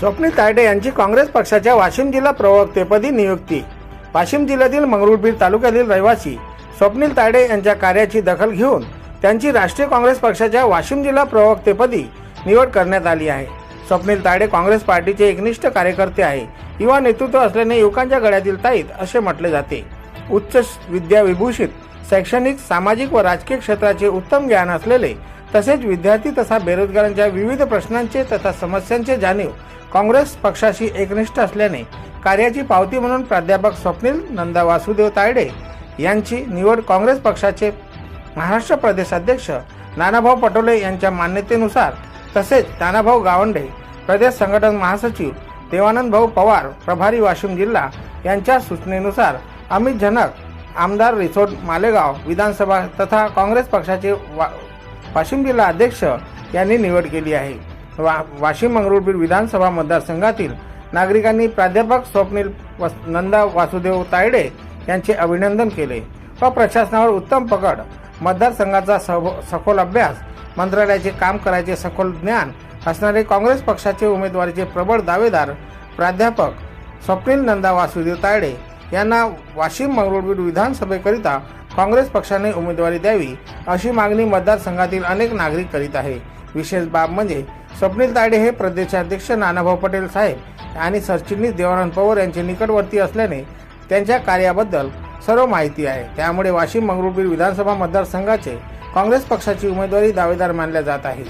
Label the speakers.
Speaker 1: स्वप्नील तायडे यांची काँग्रेस पक्षाच्या वाशिम जिल्हा प्रवक्तेपदी नियुक्ती. वाशिम जिल्ह्यातील मंगरुळपीर तालुक्यातील रहिवासी स्वप्नील तायडे यांच्या कार्याची दखल घेऊन त्यांची राष्ट्रीय काँग्रेस पक्षाच्या वाशिम जिल्हा प्रवक्तेपदी निवड करण्यात आली आहे. स्वप्नील तायडे काँग्रेस पार्टीचे एकनिष्ठ कार्यकर्ते आहे. युवा नेतृत्व असल्याने युवकांच्या गळ्यातील ताईत असे म्हटले जाते. उच्च विद्या विभूषित शैक्षणिक सामाजिक व राजकीय क्षेत्राचे उत्तम ज्ञान असलेले तसेच विद्यार्थी तथा बेरोजगारांच्या विविध प्रश्नांचे तथा समस्यांचे जाणीव काँग्रेस पक्षाशी एकनिष्ठ असल्याने कार्याची पावती म्हणून प्राध्यापक स्वप्नील नंदा वासुदेव तायडे यांची निवड काँग्रेस पक्षाचे महाराष्ट्र प्रदेशाध्यक्ष नानाभाऊ पटोले यांच्या मान्यतेनुसार तसेच नानाभाऊ गावंडे प्रदेश संघटन महासचिव देवानंद भाऊ पवार प्रभारी वाशिम जिल्हा यांच्या सूचनेनुसार अमित झनक आमदार रिसोड मालेगाव विधानसभा तथा काँग्रेस पक्षाचे वा वाशिम जिल्हा अध्यक्ष यांनी निवड केली आहे. वा वाशिम मंगरुळपीर विधानसभा मतदारसंघातील नागरिकांनी प्राध्यापक स्वप्नील वस नंदा वासुदेव तायडे यांचे अभिनंदन केले व प्रशासनावर उत्तम पकड मतदारसंघाचा सखोल अभ्यास मंत्रालयाचे काम करायचे सखोल ज्ञान असणारे काँग्रेस पक्षाचे उमेदवारीचे प्रबळ दावेदार प्राध्यापक स्वप्नील नंदा वासुदेव तायडे यांना वाशिम मंगरुळपीठ विधानसभेकरिता काँग्रेस पक्षाने उमेदवारी द्यावी अशी मागणी मतदारसंघातील अनेक नागरिक करीत आहे. विशेष बाब म्हणजे स्वप्नील ताडे हे प्रदेशाध्यक्ष नानाभाऊ पटेल साहेब आणि सरचिटणीस देवानंद पवार यांचे निकटवर्ती असल्याने त्यांच्या कार्याबद्दल सर्व माहिती आहे. त्यामुळे वाशिम मंगरुळपीर विधानसभा मतदारसंघाचे काँग्रेस पक्षाची उमेदवारी दावेदार मानल्या जात आहे.